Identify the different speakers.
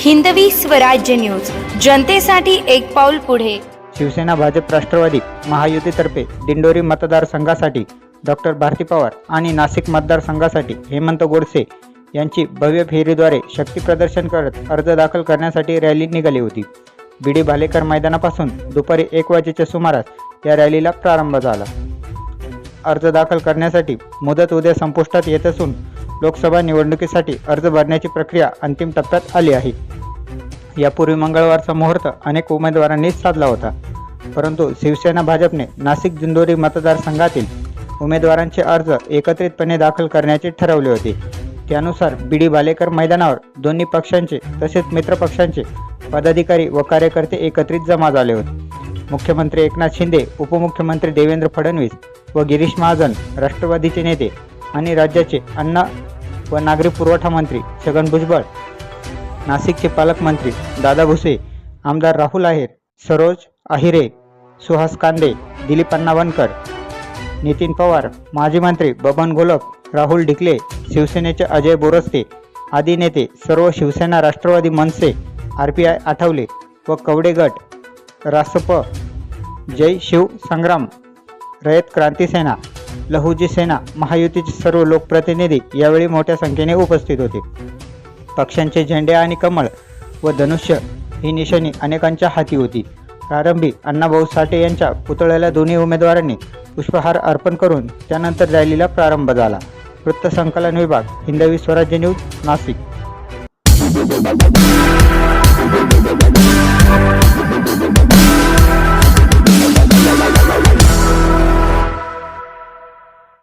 Speaker 1: Hindavi Swarajya news. जनतेसाठी एक पाऊल पुढे.
Speaker 2: शिवसेना भाजप राष्ट्रवादी महायुतीतर्फे दिंडोरी मतदारसंघासाठी डॉक्टर भारती पवार आणि नाशिक मतदारसंघासाठी हेमंत गोडसे यांची भव्य फेरीद्वारे शक्तीप्रदर्शन करत अर्ज दाखल करण्यासाठी रॅली निघाली होती. बिडी भालेकर मैदानापासून दुपारी एक वाजेच्या सुमारास या रॅलीला प्रारंभ झाला. अर्ज दाखल करण्यासाठी मुदत उद्या संपुष्टात येत असून लोकसभा निवडणुकीसाठी अर्ज भरण्याची प्रक्रिया अंतिम टप्प्यात आली आहे. यापूर्वी मंगळवारचा मुहूर्त अनेक उमेदवारांनीच साधला होता. परंतु शिवसेना भाजपने नाशिक दिंडोरी मतदारसंघातील उमेदवारांचे अर्ज एकत्रितपणे दाखल करण्याचे ठरवले होते. त्यानुसार बीडी भालेकर मैदानावर दोन्ही पक्षांचे तसेच मित्रपक्षांचे पदाधिकारी व कार्यकर्ते एकत्रित जमा झाले होते. मुख्यमंत्री एकनाथ शिंदे उपमुख्यमंत्री देवेंद्र फडणवीस व गिरीश महाजन राष्ट्रवादीचे नेते आणि राज्याचे अन्न व नागरी पुरवठा मंत्री छगन भुजबळ नाशिकचे पालकमंत्री दादा भुसे आमदार राहुल आहेर सरोज आहिरे सुहास कांदे दिलीप अण्णावनकर नितीन पवार माजी मंत्री बबन गोलप राहुल ढिकले शिवसेनेचे अजय बोरस्ते आदी नेते सर्व Shiv Sena Rashtrawadi Manse R P I Athawale व कवडे गट रासप जय शिव संग्राम रयत क्रांती सेना लहुजी सेना महायुतीचे सर्व लोकप्रतिनिधी यावेळी मोठ्या संख्येने उपस्थित होते. पक्षांचे झेंडे आणि कमळ व धनुष्य ही निशाणी अनेकांच्या हाती होती. प्रारंभी अण्णाभाऊ साठे यांच्या पुतळ्याला दोन्ही उमेदवारांनी पुष्पहार अर्पण करून त्यानंतर रॅलीला प्रारंभ झाला. वृत्तसंकलन विभाग हिंदवी स्वराज्य न्यूज नाशिक.